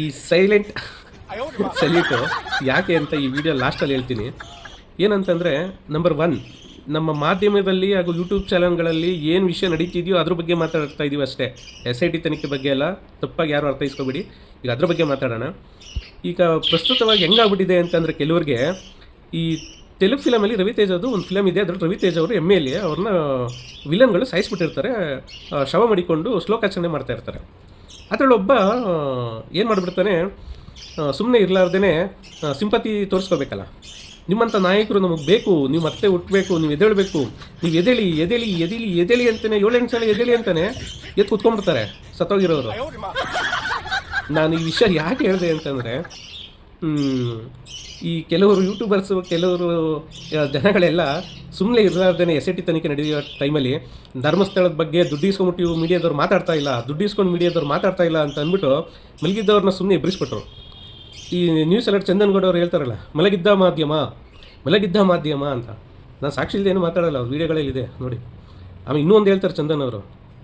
ಈ silent salute ಯಾಕೆ ಅಂತ ಈ ವಿಡಿಯೋ ಲಾಸ್ಟಲ್ಲಿ ಹೇಳ್ತೀನಿ. ಏನಂತಂದರೆ ನಂಬರ್ ಒನ್ ನಮ್ಮ ಮಾಧ್ಯಮದಲ್ಲಿ ಹಾಗೂ ಯೂಟ್ಯೂಬ್ ಚಾನಲ್ಗಳಲ್ಲಿ ಏನು ವಿಷಯ ನಡೀತಿದೆಯೋ ಅದ್ರ ಬಗ್ಗೆ ಮಾತಾಡ್ತಾ ಇದೀವಿ ಅಷ್ಟೇ. ಎಸ್ ಐ ಟಿ ತನಿಖೆ ಬಗ್ಗೆ ಎಲ್ಲ ತಪ್ಪಾಗಿ ಯಾರು ಅರ್ಥೈಸ್ಕೊಬೇಡಿ. ಈಗ ಅದ್ರ ಬಗ್ಗೆ ಮಾತಾಡೋಣ. ಈಗ ಪ್ರಸ್ತುತವಾಗಿ ಹೆಂಗಾಗ್ಬಿಟ್ಟಿದೆ ಅಂತಂದರೆ ಕೆಲವರಿಗೆ ಈ ತೆಲುಗು ಫಿಲಮಲ್ಲಿ ರವಿತೇಜದು ಒಂದು ಫಿಲಮ್ ಇದೆ, ಅದರಲ್ಲಿ ರವಿತೇಜ್ ಅವರು ಎಂ ಎಲ್ ಎ ಅವ್ರನ್ನ ವಿಲನ್ಗಳು ಸಾಯಿಸ್ಬಿಟ್ಟಿರ್ತಾರೆ. ಶವ ಮಾಡಿಕೊಂಡು ಶ್ಲೋಕಾಚರಣೆ ಮಾಡ್ತಾ ಇರ್ತಾರೆ. ಅದರಲ್ಲಿ ಒಬ್ಬ ಏನು ಮಾಡಿಬಿಡ್ತಾನೆ ಸುಮ್ಮನೆ ಇರಲಾರ್ದೇ ಸಿಂಪತಿ ತೋರಿಸ್ಕೋಬೇಕಲ್ಲ. ನಿಮ್ಮಂಥ ನಾಯಕರು ನಮಗೆ ಬೇಕು, ನೀವು ಮತ್ತೆ ಹುಟ್ಟಬೇಕು ನೀವು ಎದೇಳಬೇಕು ನೀವು ಎದೇಳಿ ಎದೇಳಿ ಎದೇಳಿ ಎದೇಳಿ ಅಂತಾನೆ, ಏಳೆಂಟು ಸಲ ಎದೇಳಿ ಅಂತಾನೆ ಎದ್ದು ಕುತ್ಕೊಂಡ್ಬಿಡ್ತಾರೆ, ಸತ್ತೋಗಿರೋರು. ನಾನು ಈ ವಿಷಯ ಯಾಕೆ ಹೇಳಿದೆ ಅಂತಂದರೆ ಈ ಕೆಲವರು ಯೂಟ್ಯೂಬರ್ಸ್ ಕೆಲವರು ಜನಗಳೆಲ್ಲ ಸುಮ್ಮನೆ ಇರಲಾರ್ದೇ ಎಸ್ ಐ ಟಿ ತನಿಖೆ ನಡೆಯುವ ಟೈಮಲ್ಲಿ ಧರ್ಮಸ್ಥಳದ ಬಗ್ಗೆ ದುಡ್ಡು ಇವು ಮೀಡಿಯಾದವ್ರು ಮಾತಾಡ್ತಾ ಇಲ್ಲ, ದುಡ್ಡು ಇಸ್ಕೊಂಡು ಮೀಡಿಯಾದವ್ರು ಮಾತಾಡ್ತಾ ಇಲ್ಲ ಅಂತ ಅಂದ್ಬಿಟ್ಟು ಮಲಗಿದ್ದವ್ರನ್ನ ಸುಮ್ಮನೆ ಎಬ್ಬರಿಸ್ಬಿಟ್ರು ಈ ನ್ಯೂಸ್ ಅಲರ್ಟ್ ಚಂದನ್ಗೌಡ ಅವ್ರು ಹೇಳ್ತಾರಲ್ಲ, ಮಲಗಿದ್ದ ಮಾಧ್ಯಮ ಮಲಗಿದ್ದ ಮಾಧ್ಯಮ ಅಂತ. ನಾನು ಸಾಕ್ಷಿ ಇಲ್ಲದೆ ಏನು ಮಾತಾಡಲ್ಲ, ಅವ್ರ ವೀಡಿಯೋಗಳಲ್ಲಿದೆ ನೋಡಿ. ಆಮೇಲೆ ಇನ್ನೂ ಒಂದು ಹೇಳ್ತಾರೆ ಚಂದನ್ ಅವರು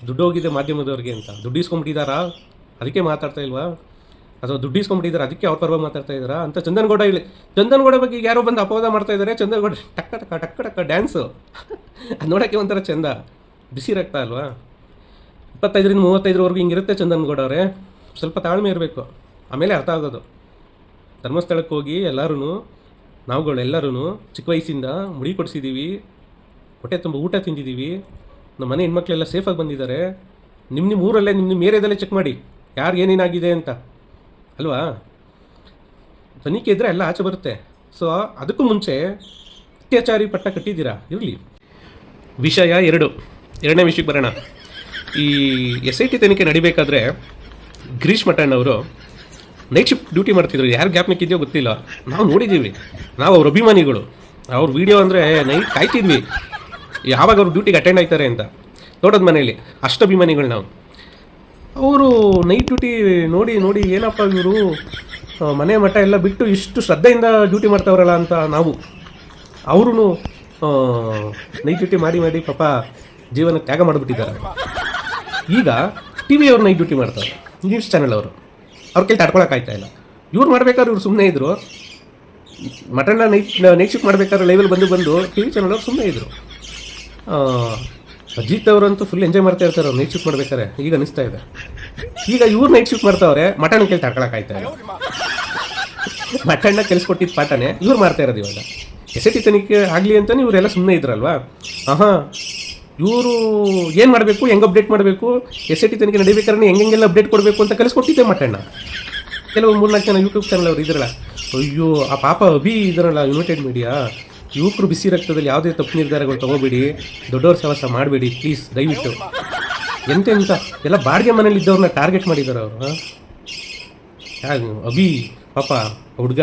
ದುಡ್ಡು ಹೋಗಿದೆ ಮಾಧ್ಯಮದವ್ರಿಗೆ ಅಂತ. ದುಡ್ಡು ಇಸ್ಕೊಂಬಿಟ್ಟಿದ್ದಾರಾ ಅದಕ್ಕೆ ಮಾತಾಡ್ತಾ ಇಲ್ವಾ? ಅಥವಾ ದುಡ್ಡು ಇಸ್ಕೊಂಡ್ಬಿಟ್ಟಿದ್ದಾರೆ ಅದಕ್ಕೆ ಅವ್ರ ಪರವಾಗಿ ಮಾತಾಡ್ತಾ ಇದ್ದಾರಾ ಅಂತ ಚಂದನ್ಗೌಡ ಇಲ್ಲಿ ಚಂದನ್ಗೌಡ ಬಗ್ಗೆ ಯಾರೋ ಬಂದು ಅಪವಾದ ಮಾಡ್ತಾ ಇದ್ದಾರೆ, ಚಂದನ್ಗೌಡ ಟಕ್ಕ ಟಕ್ಕ ಟಕ್ಕ ಟಕ್ಕ ಡ್ಯಾನ್ಸು ಅದು ನೋಡೋಕ್ಕೆ ಒಂಥರ ಚಂದ. ಬಿಸಿ ರಕ್ತ ಅಲ್ವಾ? ಇಪ್ಪತ್ತೈದರಿಂದ ಮೂವತ್ತೈದರವರೆಗೂ ಹಿಂಗಿರುತ್ತೆ ಚಂದನಗೌಡ ಅವರೇ. ಸ್ವಲ್ಪ ತಾಳ್ಮೆ ಇರಬೇಕು. ಆಮೇಲೆ ಅರ್ಥ ಆಗೋದು. ಧರ್ಮಸ್ಥಳಕ್ಕೆ ಹೋಗಿ ಎಲ್ಲರೂ ನಾವುಗಳು ಎಲ್ಲರೂ ಚಿಕ್ಕ ವಯಸ್ಸಿಂದ ಮುಡಿ ಕೊಡಿಸಿದ್ದೀವಿ ಹೊಟ್ಟೆ ತುಂಬ ಊಟ ತಿಂದಿದ್ದೀವಿ ನಮ್ಮ ಮನೆ ಹೆಣ್ಮಕ್ಳೆಲ್ಲ ಸೇಫಾಗಿ ಬಂದಿದ್ದಾರೆ. ನಿಮ್ಮ ನಿಮ್ಮ ಊರಲ್ಲೇ ನಿಮ್ಮ ನಿಮ್ಮ ಏರಿಯಾದಲ್ಲೇ ಚೆಕ್ ಮಾಡಿ. ಯಾರಿಗೇನೇನಾಗಿದೆ ಅಂತ. ಅಲ್ವಾ? ತನಿಖೆ ಇದ್ದರೆ ಎಲ್ಲ ಆಚೆ ಬರುತ್ತೆ. ಸೊ ಅದಕ್ಕೂ ಮುಂಚೆ ಅತ್ಯಾಚಾರಿ ಪಟ್ಟ ಕಟ್ಟಿದ್ದೀರಾ? ಇರಲಿ. ವಿಷಯ ಎರಡು. ಎರಡನೇ ವಿಷಯಕ್ಕೆ ಬರೋಣ. ಈ ಎಸ್ ಐ ಟಿ ತನಿಖೆ ನಡಿಬೇಕಾದ್ರೆ ಗಿರೀಶ್ ಮಠಣ್ಣ ಅವರು ನೈಟ್ ಶಿಫ್ಟ್ ಡ್ಯೂಟಿ ಮಾಡ್ತಿದ್ರು. ಯಾರು ಗ್ಯಾಪ್ ಇದೆಯೋ ಗೊತ್ತಿಲ್ಲ. ನಾವು ನೋಡಿದ್ದೀವಿ. ನಾವು ಅವ್ರ ಅಭಿಮಾನಿಗಳು. ಅವ್ರ ವಿಡಿಯೋ ಅಂದರೆ ನೈಟ್ ಕಾಯ್ತಿದ್ವಿ. ಯಾವಾಗ ಅವ್ರು ಡ್ಯೂಟಿಗೆ ಅಟೆಂಡ್ ಆಯ್ತಾರೆ ಅಂತ. ನೋಡೋದು ಮನೆಯಲ್ಲಿ. ಅಷ್ಟು ಅಭಿಮಾನಿಗಳು ನಾವು. ಅವರು ನೈಟ್ ಡ್ಯೂಟಿ ನೋಡಿ ನೋಡಿ ಏನಪ್ಪ ಇವರು ಮನೆ ಮಠ ಎಲ್ಲ ಬಿಟ್ಟು ಇಷ್ಟು ಶ್ರದ್ಧೆಯಿಂದ ಡ್ಯೂಟಿ ಮಾಡ್ತಾವ್ರಲ್ಲ ಅಂತ ನಾವು. ಅವರು ನೈಟ್ ಡ್ಯೂಟಿ ಮಾಡಿ ಮಾಡಿ ಪಾಪ ಜೀವನ ತ್ಯಾಗ ಮಾಡಿಬಿಟ್ಟಿದ್ದಾರೆ. ಈಗ ಟಿ ವಿ ಅವ್ರು ನೈಟ್ ಡ್ಯೂಟಿ ಮಾಡ್ತಾರೆ ನ್ಯೂಸ್ ಚಾನೆಲ್ ಅವರು. ಅವ್ರ ಕೈಲಿ ತಡ್ಕೊಳಕ್ಕಾಯ್ತಾ ಇಲ್ಲ? ಇವ್ರು ಮಾಡ್ಬೇಕಾದ್ರೆ ಇವ್ರು ಸುಮ್ಮನೆ ಇದ್ರು. ಮಟನ್ನ ನೈಟ್ ನೈಟ್ ಶಿಫ್ಟ್ ಮಾಡ್ಬೇಕಾದ್ರೆ ಲೈವಲ್ಲಿ ಬಂದು ಬಂದು ಟಿ ವಿ ಚಾನಲ್ ಅವ್ರು ಸುಮ್ಮನೆ ಇದ್ರು. ಅಜಿತ್ ಅವರಂತೂ ಫುಲ್ ಎಂಜಾಯ್ ಮಾಡ್ತಾ ಇರ್ತಾರೆ ನೈಟ್ ಶಿಫ್ಟ್ ಮಾಡ್ಬೇಕಾರೆ ಈಗ ಅನಿಸ್ತಾ ಇದೆ. ಈಗ ಇವ್ರು ನೈಟ್ ಶಿಫ್ಟ್ ಮಾಡ್ತಾವ್ರೆ, ಮಟನ್ ಕೇಳಿ ತಡ್ಕೊಳಕ್ಕಾಯ್ತಾ ಮಟಣ್ಣ ಕೆಲ್ಸ್ಕೊಟ್ಟಿದ್ದ ಪಾಠನೇ ಇವ್ರು ಮಾಡ್ತಾ ಇರೋದು ಇವಾಗ. ಎಸ್ ಟಿ ತನಿಖೆ ಆಗಲಿ ಅಂತಲೇ ಇವರೆಲ್ಲ ಸುಮ್ಮನೆ ಇದ್ರಲ್ವಾ? ಆಹಾ, ಇವರು ಏನು ಮಾಡಬೇಕು, ಹೆಂಗೆ ಅಪ್ಡೇಟ್ ಮಾಡಬೇಕು ಎಸ್ ಐ ಟಿ ತನಿಖೆ ನಡಿಬೇಕಾದ್ರೆ ಹೆಂಗೆಲ್ಲ ಅಪ್ಡೇಟ್ ಕೊಡಬೇಕು ಅಂತ ಕಲಿಸ್ಕೊಟ್ಟಿದ್ದೆ ಮಟ್ಟಣ್ಣ ಕೆಲವು ಮೂರ್ನಾಲ್ಕು ಜನ ಯೂಟ್ಯೂಬ್ ಚಾನಲ್ ಅವರು ಇದ್ರಲ್ಲ. ಅಯ್ಯೋ, ಆ ಪಾಪ ಅಭಿ ಇದ್ರಲ್ಲ ಯುನೈಟೆಡ್ ಮೀಡಿಯಾ ಯುವಕರು ಬಿಸಿ ರಕ್ತದಲ್ಲಿ ಯಾವುದೇ ತಪ್ಪು ನಿರ್ಧಾರಗಳು ತಗೋಬೇಡಿ, ದೊಡ್ಡವ್ರ ಸಹವಾಸ ಮಾಡಬೇಡಿ ಪ್ಲೀಸ್ ದಯವಿಟ್ಟು. ಎಂತೆಂತ ಎಲ್ಲ ಬಾಡಿಗೆ ಮನೇಲಿ ಇದ್ದವ್ರನ್ನ ಟಾರ್ಗೆಟ್ ಮಾಡಿದ್ದಾರೆ ಅವರು, ಹಾಂ? ಅಭಿ, ಪಾಪ ಹುಡುಗ.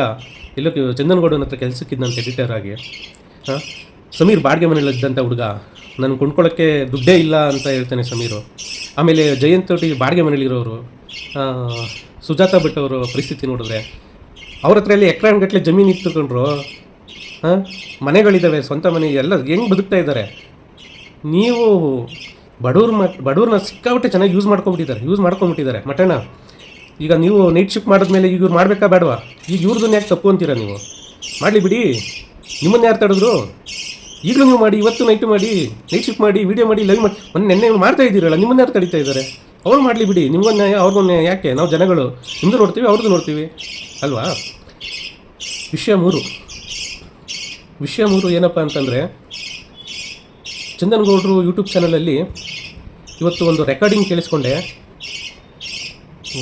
ಎಲ್ಲೋ ಚಂದನಗೌಡನ ಹತ್ರ ಕೆಲಸಕ್ಕಿದ್ದಂಥ ಎಡಿಟರ್ ಆಗಿ, ಹಾಂ? ಸಮೀರ್ ಬಾಡಿಗೆ ಮನೇಲಿ ಇದ್ದಂಥ ಹುಡುಗ. ನಾನು ಕೊಂಡ್ಕೊಳ್ಳೋಕ್ಕೆ ದುಡ್ಡೇ ಇಲ್ಲ ಅಂತ ಹೇಳ್ತಾನೆ ಸಮೀರು. ಆಮೇಲೆ ಜಯಂತ್ ಒಟ್ಟಿಗೆ ಬಾಡಿಗೆ ಮನೇಲಿರೋರು ಸುಜಾತ ಭಟ್ ಅವರು ಪರಿಸ್ಥಿತಿ ನೋಡಿದ್ರೆ, ಅವ್ರ ಹತ್ರ ಎಲ್ಲ ಗಟ್ಟಲೆ ಜಮೀನು ಇತ್ತುಕೊಂಡ್ರು ಹಾಂ? ಮನೆಗಳಿದ್ದಾವೆ ಸ್ವಂತ ಮನೆ, ಎಲ್ಲ ಹೆಂಗೆ ಬದುಕ್ತಾ ಇದ್ದಾರೆ? ನೀವು ಬಡವ್ರ ಮ ಬಡವ್ರನ್ನ ಸಿಕ್ಕಾಬಿಟ್ಟೆ ಚೆನ್ನಾಗಿ ಯೂಸ್ ಮಾಡ್ಕೊಂಬಿಟ್ಟಿದ್ದಾರೆ ಯೂಸ್ ಮಾಡ್ಕೊಂಬಿಟ್ಟಿದ್ದಾರೆ. ಮಟಣ ಈಗ ನೀವು ನೈಟ್ ಶಿಫ್ಟ್ ಮಾಡಿದ್ಮೇಲೆ ಈಗ ಇವ್ರು ಮಾಡಬೇಕಾ ಬೇಡವಾ? ಈಗ ಇವ್ರದನ್ನ ಯಾಕೆ ತಪ್ಪು ಅಂತೀರಾ ನೀವು? ಮಾಡಲಿ ಬಿಡಿ. ನಿಮ್ಮನ್ನ ಯಾರು ತಡೆದ್ರು? ಈಗಲೂ ನೀವು ಮಾಡಿ, ಇವತ್ತು ನೈಟ್ ಮಾಡಿ ನೈಟ್ ಶಿಫ್ಟ್ ಮಾಡಿ ವಿಡಿಯೋ ಮಾಡಿ ಲೈವ್ ಮಾಡಿ, ಮೊನ್ನೆ ನೆನ್ನೆ ಮಾಡ್ತಾ ಇದ್ದೀರಲ್ಲ, ನಿಮ್ಮನ್ನ ಯಾರು ತಡೀತಾ ಇದ್ದಾರೆ? ಅವ್ರು ಮಾಡಲಿ ಬಿಡಿ. ನಿಮ್ಮನ್ನ ಅವ್ರನ್ನ ಯಾಕೆ? ನಾವು ಜನಗಳು. ನಿಮ್ಮದು ನೋಡ್ತೀವಿ ಅವ್ರದ್ದು ನೋಡ್ತೀವಿ. ಅಲ್ವಾ? ವಿಷಯ ಮೂರು. ವಿಷಯ ಮೂರು ಏನಪ್ಪ ಅಂತಂದರೆ, ಚಂದನ್ಗೌಡರು ಯೂಟ್ಯೂಬ್ ಚಾನಲಲ್ಲಿ ಇವತ್ತು ಒಂದು ರೆಕಾರ್ಡಿಂಗ್ ಕೇಳಿಸ್ಕೊಂಡೆ.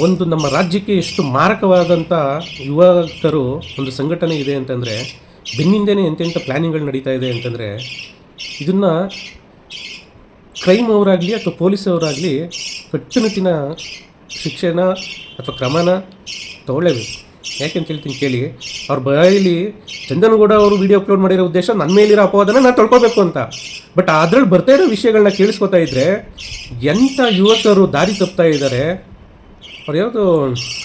ಒಂದು ನಮ್ಮ ರಾಜ್ಯಕ್ಕೆ ಎಷ್ಟು ಮಾರಕವಾದಂಥ ಯುವಕರು ಒಂದು ಸಂಘಟನೆ ಇದೆ ಅಂತಂದರೆ, ಬೆನ್ನಿಂದೇನೆ ಎಂತೆಂಥ ಪ್ಲ್ಯಾನಿಂಗ್ಗಳು ನಡೀತಾ ಇದೆ ಅಂತಂದರೆ, ಇದನ್ನು ಕ್ರೈಮ್ ಅವರಾಗಲಿ ಅಥವಾ ಪೊಲೀಸ್ ಅವರಾಗಲಿ ಕಟ್ಟುನಿಟ್ಟಿನ ಶಿಕ್ಷೆನ ಅಥವಾ ಕ್ರಮನ ತಗೊಳ್ಳೇಬೇಕು. ಯಾಕೆಂತ ಹೇಳ್ತೀನಿ ಕೇಳಿ. ಅವ್ರ ಬಾಯಲ್ಲಿ ಚಂದನಗೌಡ ಅವರು ವಿಡಿಯೋ ಅಪ್ಲೋಡ್ ಮಾಡಿರೋ ಉದ್ದೇಶ ನನ್ನ ಮೇಲಿರೋ ಅಪವಾದನ ನಾನು ತಳ್ಕೊಬೇಕು ಅಂತ. ಬಟ್ ಅದ್ರಲ್ಲಿ ಬರ್ತಾ ಇರೋ ವಿಷಯಗಳನ್ನ ಕೇಳಿಸ್ಕೊತಾ ಇದ್ರೆ ಎಂಥ ಯುವಕರು ದಾರಿ ತಪ್ತಾ ಇದ್ದಾರೆ, ಅವ್ರು ಯಾವುದು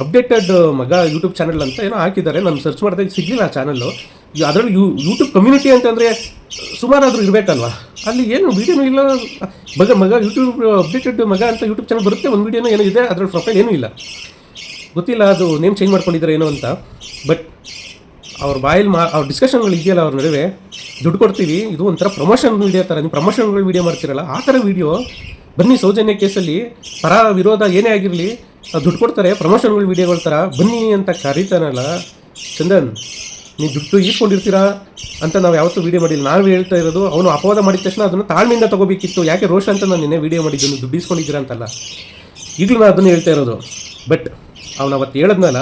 ಅಪ್ಡೇಟೆಡ್ ಮಗ ಯೂಟ್ಯೂಬ್ ಚಾನಲ್ ಅಂತ ಏನೋ ಹಾಕಿದ್ದಾರೆ, ನಾನು ಸರ್ಚ್ ಮಾಡಿದಾಗ ಸಿಗಲಿಲ್ಲ ಆ ಚಾನಲ್ಲು ಅದರಲ್ಲಿ ಯೂ ಯೂಟ್ಯೂಬ್ ಕಮ್ಯುನಿಟಿ ಅಂತಂದರೆ ಸುಮಾರಾದರೂ ಇರಬೇಕಲ್ವಾ? ಅಲ್ಲಿ ಏನು ವೀಡಿಯೋನೂ ಇಲ್ಲ. ಮಗ ಮಗ ಯೂಟ್ಯೂಬ್ ಅಪ್ಡೇಟೆಡ್ ಮಗ ಅಂತ ಯೂಟ್ಯೂಬ್ ಚಾನಲ್ ಬರುತ್ತೆ, ಒಂದು ವೀಡಿಯೋನೂ ಏನೋ ಇದೆ, ಅದರಲ್ಲಿ ಪ್ರೊಫೈಲ್ ಏನೂ ಇಲ್ಲ. ಗೊತ್ತಿಲ್ಲ, ಅದು ನೇಮ್ ಚೇಂಜ್ ಮಾಡ್ಕೊಂಡಿದ್ದಾರೆ ಏನೋ ಅಂತ. ಬಟ್ ಅವ್ರ ಬಾಯಲ್ಲಿ ಮಾ ಅವ್ರ ಡಿಸ್ಕಷನ್ಗಳು ಇದೆಯಲ್ಲ ಅವ್ರ ನಡುವೆ, ದುಡ್ಡು ಕೊಡ್ತೀವಿ, ಇದು ಒಂಥರ ಪ್ರಮೋಷನ್ ವೀಡಿಯೋ ಥರ ನೀವು ಪ್ರಮೋಷನ್ಗಳು ವೀಡಿಯೋ ಮಾಡ್ತೀರಲ್ಲ, ಆ ಥರ ವೀಡಿಯೋ ಬನ್ನಿ ಸೌಜನ್ಯ ಕೇಸಲ್ಲಿ, ಪರ ವಿರೋಧ ಏನೇ ಆಗಿರಲಿ ದುಡ್ಡು ಕೊಡ್ತಾರೆ ಪ್ರಮೋಷನ್ಗಳು ವೀಡಿಯೋಗಳ ಥರ ಬನ್ನಿ ಅಂತ ಕರೀತಾನಲ್ಲ ಚಂದನ್, ನೀವು ದುಡ್ಡು ಈಸ್ಕೊಂಡಿರ್ತೀರಾ ಅಂತ ನಾವು ಯಾವತ್ತೂ ವೀಡಿಯೋ ಮಾಡಿಲ್ಲ. ನಾವು ಹೇಳ್ತಾ ಇರೋದು, ಅವನು ಅಪವಾದ ಮಾಡಿದ ತಕ್ಷಣ ಅದನ್ನು ತಾಳ್ಮೆಯಿಂದ ತಗೋಬೇಕಿತ್ತು, ಯಾಕೆ ರೋಷ ಅಂತ ನಾನು ನಿನ್ನೆ ವೀಡಿಯೋ ಮಾಡಿದ್ದೀನಿ ದುಡ್ಡು ಈಸ್ಕೊಂಡಿದ್ದೀರಾ ಅಂತಲ್ಲ. ಈಗಲೂ ನಾನು ಅದನ್ನು ಹೇಳ್ತಾ ಇರೋದು. ಬಟ್ ಅವನು ಅವತ್ತು ಹೇಳಿದ್ನಲ್ಲ,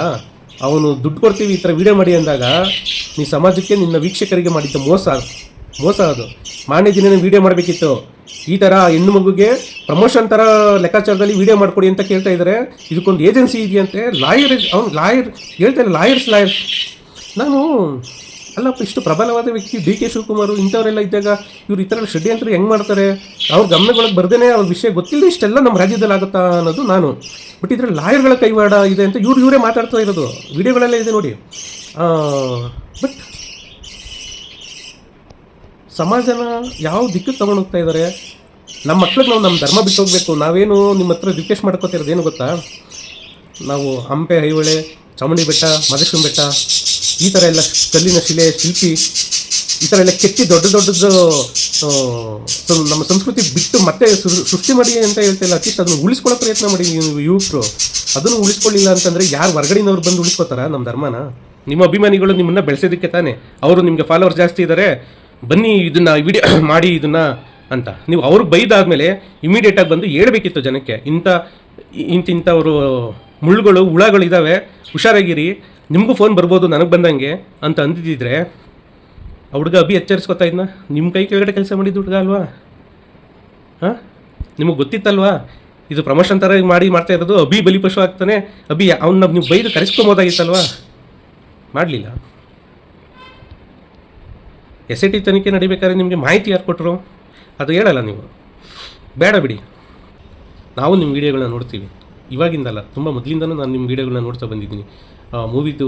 ಅವನು ದುಡ್ಡು ಕೊಡ್ತೀವಿ ಈ ಥರ ವೀಡಿಯೋ ಮಾಡಿ ಅಂದಾಗ, ನೀ ಸಮಾಜಕ್ಕೆ ನಿನ್ನ ವೀಕ್ಷಕರಿಗೆ ಮಾಡಿದ್ದ ಮೋಸ ಮೋಸ ಅದು. ಮಾನ್ಯ ದಿನ ವೀಡಿಯೋ ಮಾಡಬೇಕಿತ್ತು. ಈ ಥರ ಹೆಣ್ಣು ಮಗುಗೆ ಪ್ರಮೋಷನ್ ಥರ ಲೆಕ್ಕಾಚಾರದಲ್ಲಿ ವೀಡಿಯೋ ಮಾಡಿಕೊಡಿ ಅಂತ ಕೇಳ್ತಾ ಇದ್ದಾರೆ ಇದಕ್ಕೊಂದು ಏಜೆನ್ಸಿ ಇದೆಯಂತೆ. ಲಾಯರ್ ಅವ್ನು ಲಾಯರ್ ಹೇಳ್ತಾರೆ ಲಾಯರ್ಸ್ ಲಾಯರ್ಸ್ ನಾನು ಅಲ್ಲಪ್ಪ ಇಷ್ಟು ಪ್ರಬಲವಾದ ವ್ಯಕ್ತಿ ಡಿ ಕೆ ಶಿವಕುಮಾರ್ ಇಂಥವರೆಲ್ಲ ಇದ್ದಾಗ ಇವ್ರು ಈ ಥರ ಷಡ್ಯಂತ್ರ ಹೆಂಗೆ ಮಾಡ್ತಾರೆ? ಅವ್ರ ಗಮನಗಳಿಗೆ ಬರ್ದೇನೆ ಅವ್ರ ವಿಷಯ ಗೊತ್ತಿಲ್ಲ ಇಷ್ಟೆಲ್ಲ ನಮ್ಮ ರಾಜ್ಯದಲ್ಲಿ ಆಗುತ್ತಾ ಅನ್ನೋದು ನಾನು. ಬಟ್ ಇದರಲ್ಲಿ ಲಾಯರ್ಗಳ ಕೈವಾಡ ಇದೆ ಅಂತ ಇವ್ರು ಇವರೇ ಮಾತಾಡ್ತಾ ಇರೋದು. ವಿಡಿಯೋಗಳೆಲ್ಲ ಇದೆ ನೋಡಿ. ಬಟ್ ಸಮಾಜನ ಯಾವ ದಿಕ್ಕು ತೊಗೊಂಡು ಹೋಗ್ತಾ ಇದ್ದಾರೆ ನಮ್ಮ ಮಕ್ಳಿಗೆ ನಾವು ನಮ್ಮ ಧರ್ಮ ಬಿಟ್ಟು ಹೋಗಬೇಕು. ನಾವೇನು ನಿಮ್ಮ ಹತ್ರ ರಿಕ್ವೆಸ್ಟ್ ಮಾಡ್ಕೋತಿರೋದು ಏನು ಗೊತ್ತಾ? ನಾವು ಹಂಪೆ ಐಹೊಳೆ ಚಾಮುಂಡಿ ಬೆಟ್ಟ ಮಹದೇಶ್ವರ ಬೆಟ್ಟ ಈ ಥರ ಎಲ್ಲ ಕಲ್ಲಿನ ಶಿಲೆ, ಶಿಲ್ಪಿ, ಈ ಥರ ಎಲ್ಲ ಕೆತ್ತಿ ದೊಡ್ಡ ದೊಡ್ಡದು ನಮ್ಮ ಸಂಸ್ಕೃತಿ ಬಿಟ್ಟು ಮತ್ತೆ ಸೃಷ್ಟಿ ಮಾಡಿ ಅಂತ ಹೇಳ್ತಿಲ್ಲ ಅಟ್ಲೀಸ್ಟ್ ಅದನ್ನು ಉಳಿಸ್ಕೊಳ್ಳೋ ಪ್ರಯತ್ನ ಮಾಡಿ ನೀವು ಯುವಕರು. ಅದನ್ನು ಉಳಿಸ್ಕೊಳ್ಳಿಲ್ಲ ಅಂತಂದರೆ ಯಾರು ಹೊರಗಡೆನವ್ರು ಬಂದು ಉಳಿಸ್ಕೋತಾರ? ನಮ್ಮ ಧರ್ಮನ. ನಿಮ್ಮ ಅಭಿಮಾನಿಗಳು ನಿಮ್ಮನ್ನು ಬೆಳೆಸೋದಕ್ಕೆ ತಾನೆ. ಅವರು ನಿಮಗೆ ಫಾಲೋವರ್ ಜಾಸ್ತಿ ಇದ್ದಾರೆ ಬನ್ನಿ ಇದನ್ನು ವಿಡಿಯೋ ಮಾಡಿ ಇದನ್ನು ಅಂತ. ನೀವು ಅವ್ರು ಬೈದಾದಮೇಲೆ ಇಮಿಡಿಯೇಟಾಗಿ ಬಂದು ಹೇಳ್ಬೇಕಿತ್ತು ಜನಕ್ಕೆ. ಇಂಥ ಇಂತಿಂಥವರು ಮುಳ್ಳುಗಳು, ಹುಳಗಳು ಇದ್ದಾವೆ ಹುಷಾರಾಗಿರಿ. ನಿಮಗೂ ಫೋನ್ ಬರ್ಬೋದು, ನನಗೆ ಬಂದಂಗೆ ಅಂತ ಅಂದಿದ್ದಿದ್ರೆ ಆ ಹುಡುಗ ಅಭಿ ಎಚ್ಚರಿಸ್ಕೊತಾ ಇದ್ನ? ನಿಮ್ಮ ಕೈ ಕೆಳಗಡೆ ಕೆಲಸ ಮಾಡಿದ್ದು ಹುಡುಗ ಅಲ್ವಾ? ಹಾಂ? ನಿಮಗೆ ಗೊತ್ತಿತ್ತಲ್ವಾ? ಇದು ಪ್ರಮೋಷನ್ ಥರ ಮಾಡಿ ಮಾಡ್ತಾ ಇರೋದು ಅಭಿ ಬಲಿಪಶು ಆಗ್ತಾನೆ. ಅಭಿ, ಅವ್ನ ನೀವು ಬೈದು ಕರೆಸ್ಕೊಬೋದಾಗಿತ್ತಲ್ವಾ? ಮಾಡಲಿಲ್ಲ. ಎಸ್ ಐ ಟಿ ತನಿಖೆ ನಡಿಬೇಕಾದ್ರೆ ನಿಮಗೆ ಮಾಹಿತಿ ಯಾರು ಕೊಟ್ಟರು ಅದು ಹೇಳಲ್ಲ ನೀವು. ಬೇಡ ಬಿಡಿ. ನಾವು ನಿಮ್ಮ ವೀಡಿಯೋಗಳನ್ನ ನೋಡ್ತೀವಿ. ಇವಾಗಿಂದಲ್ಲ, ತುಂಬ ಮೊದಲಿಂದನೂ ನಾನು ನಿಮ್ಮ ವೀಡಿಯೋಗಳನ್ನ ನೋಡ್ತಾ ಬಂದಿದ್ದೀನಿ. ಮೂವಿದು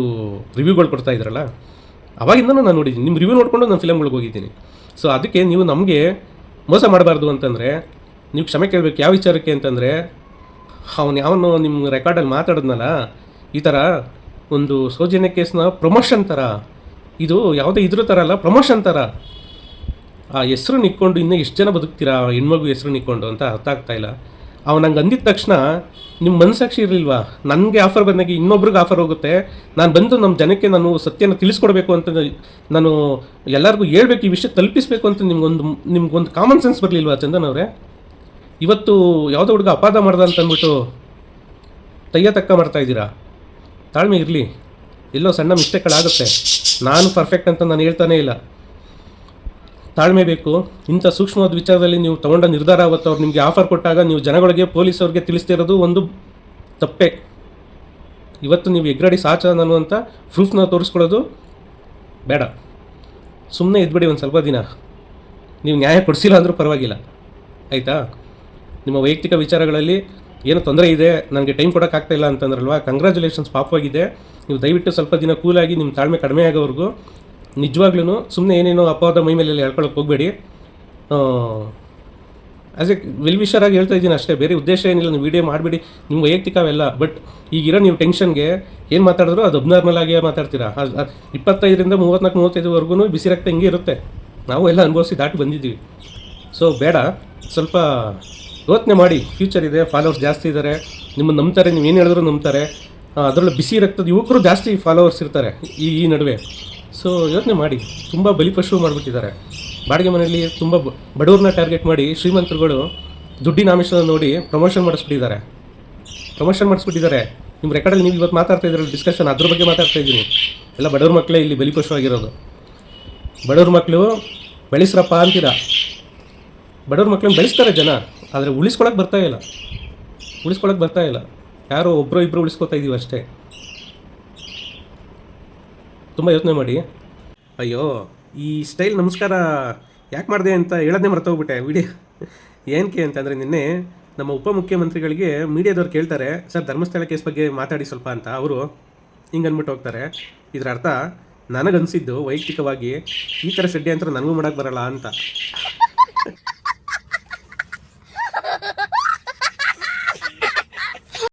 ರಿವ್ಯೂಗಳು ಕೊಡ್ತಾ ಇದ್ರಲ್ಲ, ಅವಾಗಿಂದನೂ ನಾನು ನೋಡಿದ್ದೀನಿ. ನಿಮ್ಮ ರಿವ್ಯೂ ನೋಡಿಕೊಂಡು ನಾನು ಫಿಲಮ್ಗಳಿಗೆ ಹೋಗಿದ್ದೀನಿ. ಸೊ ಅದಕ್ಕೆ ನೀವು ನಮಗೆ ಮೋಸ ಮಾಡಬಾರ್ದು ಅಂತಂದರೆ, ನೀವು ಕ್ಷಮೆ ಕೇಳಬೇಕು, ಯಾವ ವಿಚಾರಕ್ಕೆ ಅಂತಂದರೆ, ಅವನು ಯಾವನು ನಿಮ್ಮ ರೆಕಾರ್ಡಲ್ಲಿ ಮಾತಾಡಿದ್ನಲ್ಲ, ಈ ಥರ ಒಂದು ಸೌಜನ್ಯ ಕೇಸ್ನ ಪ್ರಮೋಷನ್ ಥರ ಇದು ಯಾವುದೇ ಇದ್ರ ಥರ ಅಲ್ಲ ಪ್ರಮೋಷನ್ ಥರ ಆ ಹೆಸ್ರು ನಿಕ್ಕೊಂಡು ಇನ್ನೂ ಎಷ್ಟು ಜನ ಬದುಕ್ತೀರಾ? ಹೆಣ್ಮಗು ಹೆಸರು ನಿಕ್ಕೊಂಡು ಅಂತ ಅರ್ಥ ಆಗ್ತಾ ಇಲ್ಲ. ಅವ್ನು ನಂಗೆ ಅಂದಿದ ತಕ್ಷಣ ನಿಮ್ಮ ಮನಸ್ಸಾಕ್ಷಿ ಇರಲಿಲ್ವಾ? ನನಗೆ ಆಫರ್ ಬಂದಾಗ ಇನ್ನೊಬ್ರಿಗೆ ಆಫರ್ ಹೋಗುತ್ತೆ. ನಾನು ಬಂದು ನಮ್ಮ ಜನಕ್ಕೆ ನಾನು ಸತ್ಯನ ತಿಳಿಸ್ಕೊಡ್ಬೇಕು ಅಂತ ನಾನು ಎಲ್ಲರಿಗೂ ಹೇಳ್ಬೇಕು, ಈ ವಿಷಯ ತಲುಪಿಸ್ಬೇಕು ಅಂತ ನಿಮ್ಗೊಂದು ನಿಮ್ಗೊಂದು ಕಾಮನ್ ಸೆನ್ಸ್ ಬರಲಿಲ್ವಾ ಚಂದನ್ ಅವರೇ? ಇವತ್ತು ಯಾವುದೋ ಹುಡುಗ ಅಪಾದ ಮಾಡ್ದ ಅಂತ ಅಂದ್ಬಿಟ್ಟು ತಯ್ಯ ತಕ್ಕ ಮಾಡ್ತಾ ಇದ್ದೀರಾ? ತಾಳ್ಮೆ ಇರಲಿ. ಎಲ್ಲೋ ಸಣ್ಣ ಮಿಸ್ಟೇಕ್ಗಳಾಗುತ್ತೆ. ನಾನು ಪರ್ಫೆಕ್ಟ್ ಅಂತ ನಾನು ಹೇಳ್ತಾನೇ ಇಲ್ಲ. ತಾಳ್ಮೆ ಬೇಕು. ಇಂಥ ಸೂಕ್ಷ್ಮವಾದ ವಿಚಾರದಲ್ಲಿ ನೀವು ತಗೊಂಡ ನಿರ್ಧಾರ ಆವತ್ತು ಅವ್ರು ನಿಮಗೆ ಆಫರ್ ಕೊಟ್ಟಾಗ ನೀವು ಜನಗಳಿಗೆ, ಪೊಲೀಸವ್ರಿಗೆ ತಿಳಿಸ್ತಿರೋದು ಒಂದು ತಪ್ಪೆ. ಇವತ್ತು ನೀವು ಎಗ್ರಾಡಿ ಸಾಚ ಅನ್ನುವಂಥ ಪ್ರೂಫ್ನ ತೋರಿಸ್ಕೊಳ್ಳೋದು ಬೇಡ. ಸುಮ್ಮನೆ ಇದ್ಬಿಡಿ ಒಂದು ಸ್ವಲ್ಪ ದಿನ. ನೀವು ನ್ಯಾಯ ಕೊಡಿಸಿಲ್ಲ ಅಂದರೂ ಪರವಾಗಿಲ್ಲ. ಆಯಿತಾ? ನಿಮ್ಮ ವೈಯಕ್ತಿಕ ವಿಚಾರಗಳಲ್ಲಿ ಏನು ತೊಂದರೆ ಇದೆ, ನನಗೆ ಟೈಮ್ ಕೊಡೋಕ್ಕಾಗ್ತಾಯಿಲ್ಲ ಅಂತಂದ್ರಲ್ವಾ? ಕಂಗ್ರ್ಯಾಚುಲೇಷನ್ಸ್ ಪಾಪವಾಗಿದೆ. ನೀವು ದಯವಿಟ್ಟು ಸ್ವಲ್ಪ ದಿನ ಕೂಲಾಗಿ ನಿಮ್ಮ ತಾಳ್ಮೆ ಕಡಿಮೆ ಆಗೋವರೆಗೂ ನಿಜವಾಗ್ಲೂ ಸುಮ್ಮನೆ ಏನೇನೋ ಅಪವಾದ ಮೈ ಮೇಲೆ ಹೇಳ್ಕೊಳಕ್ಕೆ ಹೋಗಬೇಡಿ. ಆ್ಯಸ್ ಎ ವೆಲ್ ವಿಷರಾಗಿ ಹೇಳ್ತಾ ಇದ್ದೀನಿ ಅಷ್ಟೇ, ಬೇರೆ ಉದ್ದೇಶ ಏನಿಲ್ಲ, ನೀವು ವೀಡಿಯೋ ಮಾಡಿಬಿಡಿ. ನಿಮ್ಮ ವೈಯಕ್ತಿಕ ಅವೆಲ್ಲ ಬಟ್ ಈಗಿರೋ ನೀವು ಟೆನ್ಷನ್ಗೆ ಏನು ಮಾತಾಡಿದ್ರು ಅದು ಅಬ್ನಾರ್ಮಲ್ ಆಗಿ ಮಾತಾಡ್ತೀರಾ ಇಪ್ಪತ್ತೈದರಿಂದ ಮೂವತ್ತ್ನಾಲ್ಕು ಮೂವತ್ತೈದುವರೆಗೂ ಬಿಸಿ ರಕ್ತ ಹಿಂಗೆ ಇರುತ್ತೆ. ನಾವು ಎಲ್ಲ ಅನುಭವಿಸಿ ದಾಟಿ ಬಂದಿದ್ದೀವಿ. ಸೊ ಬೇಡ, ಸ್ವಲ್ಪ ಯೋಚನೆ ಮಾಡಿ. ಫ್ಯೂಚರ್ ಇದೆ ಫಾಲೋವರ್ಸ್ ಜಾಸ್ತಿ ಇದ್ದಾರೆ ನಿಮ್ಮನ್ನು ನಂಬ್ತಾರೆ, ನೀವು ಏನು ಹೇಳಿದ್ರು ನಂಬ್ತಾರೆ. ಅದರಲ್ಲೂ ಬಿಸಿ ರಕ್ತದ ಯುವಕರು ಜಾಸ್ತಿ ಫಾಲೋವರ್ಸ್ ಇರ್ತಾರೆ ಈ ಈ ನಡುವೆ. ಸೊ ಯೋಚನೆ ಮಾಡಿ. ತುಂಬ ಬಲಿಪಶು ಮಾಡಿಬಿಟ್ಟಿದ್ದಾರೆ. ಬಾಡಿಗೆ ಮನೆಯಲ್ಲಿ ತುಂಬ ಬಡವ್ರನ್ನ ಟಾರ್ಗೆಟ್ ಮಾಡಿ ಶ್ರೀಮಂತರುಗಳು ದುಡ್ಡಿನ ಆಮಿಷನ ನೋಡಿ ಪ್ರಮೋಷನ್ ಮಾಡಿಸ್ಬಿಟ್ಟಿದ್ದಾರೆ. ಪ್ರಮೋಷನ್ ಮಾಡಿಸ್ಬಿಟ್ಟಿದ್ದಾರೆ. ನಿಮ್ಮ ರೆಕಾರ್ಡಲ್ಲಿ ನೀವು ಇವತ್ತು ಮಾತಾಡ್ತಾ ಇದ್ರಲ್ಲಿ ಡಿಸ್ಕಷನ್ ಅದ್ರ ಬಗ್ಗೆ ಮಾತಾಡ್ತಾ ಇದ್ದೀನಿ. ಎಲ್ಲ ಬಡವ್ರ ಮಕ್ಕಳೇ ಇಲ್ಲಿ ಬಲಿಪಶು ಆಗಿರೋದು ಬಡವ್ರ ಮಕ್ಕಳು ಬೆಳೆಸ್ರಪ್ಪ ಅಂತೀರಾ. ಬಡವ್ರ ಮಕ್ಕಳನ್ನ ಬೆಳೆಸ್ತಾರೆ ಜನ, ಆದರೆ ಉಳಿಸ್ಕೊಳಕ್ಕೆ ಬರ್ತಾ ಇಲ್ಲ. ಉಳಿಸ್ಕೊಳಕ್ಕೆ ಬರ್ತಾ ಇಲ್ಲ. ಯಾರೋ ಒಬ್ಬರು ಇಬ್ಬರು ಉಳಿಸ್ಕೊತಾ ಇದ್ದೀವಿ ಅಷ್ಟೇ. ತುಂಬ ಯೋಚನೆ ಮಾಡಿ. ಅಯ್ಯೋ, ಈ ಸ್ಟೈಲ್ ನಮಸ್ಕಾರ ಯಾಕೆ ಮಾಡಿದೆ ಅಂತ ಹೇಳೋದೇ ಮರ್ತೋಗ್ಬಿಟ್ಟೆ ವಿಡಿಯೋ ಏನಕ್ಕೆ ಅಂತಂದರೆ ನಿನ್ನೆ ನಮ್ಮ ಉಪಮುಖ್ಯಮಂತ್ರಿಗಳಿಗೆ ಮೀಡಿಯಾದವ್ರು ಕೇಳ್ತಾರೆ, ಸರ್, ಧರ್ಮಸ್ಥಳ ಕೇಸ್ ಬಗ್ಗೆ ಮಾತಾಡಿ ಸ್ವಲ್ಪ ಅಂತ. ಅವರು ಹಿಂಗೆ ಅಂದ್ಬಿಟ್ಟು ಹೋಗ್ತಾರೆ. ಇದರ ಅರ್ಥ ನನಗನ್ಸಿದ್ದು ವೈಯಕ್ತಿಕವಾಗಿ ಈ ಥರ ಷಡ್ಯಂತ್ರ ನನಗೂ ಮಾಡೋಕ್ಕೆ ಬರಲ್ಲ ಅಂತ.